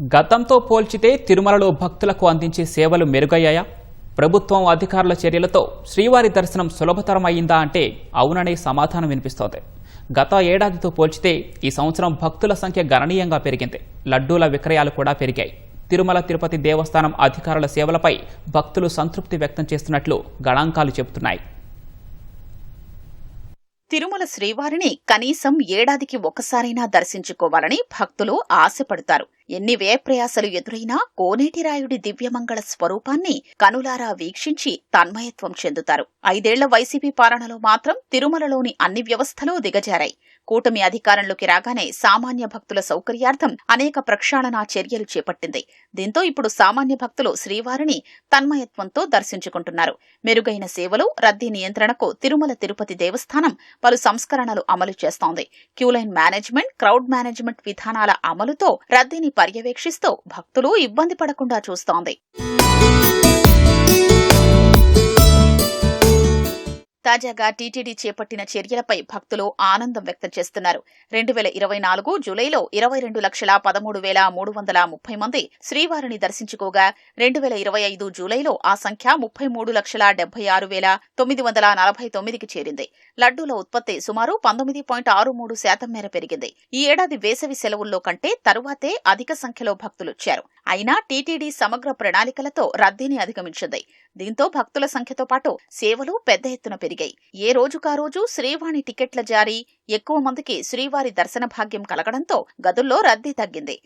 గతంతో పోల్చితే తిరుమలలో భక్తులకు అందించే సేవలు మెరుగయ్యాయా? ప్రభుత్వం అధికారుల చర్యలతో శ్రీవారి దర్శనం సులభతరం అయిందా అంటే అవుననే సమాధానం వినిపిస్తోంది. గత ఏడాదితో పోల్చితే ఈ సంవత్సరం భక్తుల సంఖ్య గణనీయంగా పెరిగింది. లడ్డూల విక్రయాలు కూడా పెరిగాయి. తిరుమల తిరుపతి దేవస్థానం అధికారుల సేవలపై భక్తులు సంతృప్తి వ్యక్తం చేస్తున్నట్లు గణాంకాలు చెబుతున్నాయి. తిరుమల శ్రీవారిని కనీసం ఏడాదికి ఒకసారైనా దర్శించుకోవాలని భక్తులు ఆశపడతారు. ఎన్ని వ్యయప్రయాసలు ఎదురైనా కోనేటిరాయుడి దివ్యమంగళ స్వరూపాన్ని కనులారా వీక్షించి తన్మయత్వం చెందుతారు. ఐదేళ్ళ వైసీపీ పాలనలో మాత్రం తిరుమలలోని అన్ని వ్యవస్థలు దిగజారాయి. కూటమి అధికారంలోకి రాగానే సామాన్య భక్తుల సౌకర్యార్థం అనేక ప్రక్షాళనా చర్యలు చేపట్టింది. దీంతో ఇప్పుడు సామాన్య భక్తులు శ్రీవారిని తన్మయత్వంతో దర్శించుకుంటున్నారు. మెరుగైన సేవలు రద్దీ నియంత్రణకు తిరుమల తిరుపతి దేవస్థానం పలు సంస్కరణలు అమలు చేస్తోంది. క్యూలైన్ మేనేజ్మెంట్ క్రౌడ్ మేనేజ్మెంట్ విధానాల అమలుతో రద్దీని పర్యవేక్షిస్తూ భక్తులు ఇబ్బంది పడకుండా చూస్తోంది. తాజాగా టీటీడీ చేపట్టిన చర్యలపై భక్తులు ఆనందం వ్యక్తం చేస్తున్నారు. రెండు వేల ఇరవై నాలుగు జూలైలో ఇరవై రెండు లక్షల పదమూడు వేల మూడు వందల ముప్పై మంది శ్రీవారిని దర్శించుకోగా రెండు వేల ఇరవై ఐదు జూలైలో ఆ సంఖ్య ముప్పై మూడు లక్షల డెబ్బై ఆరు వేల తొమ్మిది వందల నలభై తొమ్మిదికి చేరింది. లడ్డూల ఉత్పత్తి సుమారు పంతొమ్మిది పాయింట్ ఆరు మూడు శాతం మేర పెరిగింది. ఈ ఏడాది వేసవి సెలవుల్లో కంటే తరువాతే అధిక సంఖ్యలో భక్తులొచ్చారు అయినా టీటీడీ సమగ్ర ప్రణాళికలతో రద్దీని అధిగమించింది. దీంతో భక్తుల సంఖ్యతో పాటు సేవలు పెద్ద ఎత్తున పెరిగాయి. ఏ రోజుకా రోజు శ్రీవాణి టికెట్ల జారీ ఎక్కువ మందికి శ్రీవారి దర్శన భాగ్యం కలగడంతో గదుల్లో రద్దీ తగ్గింది.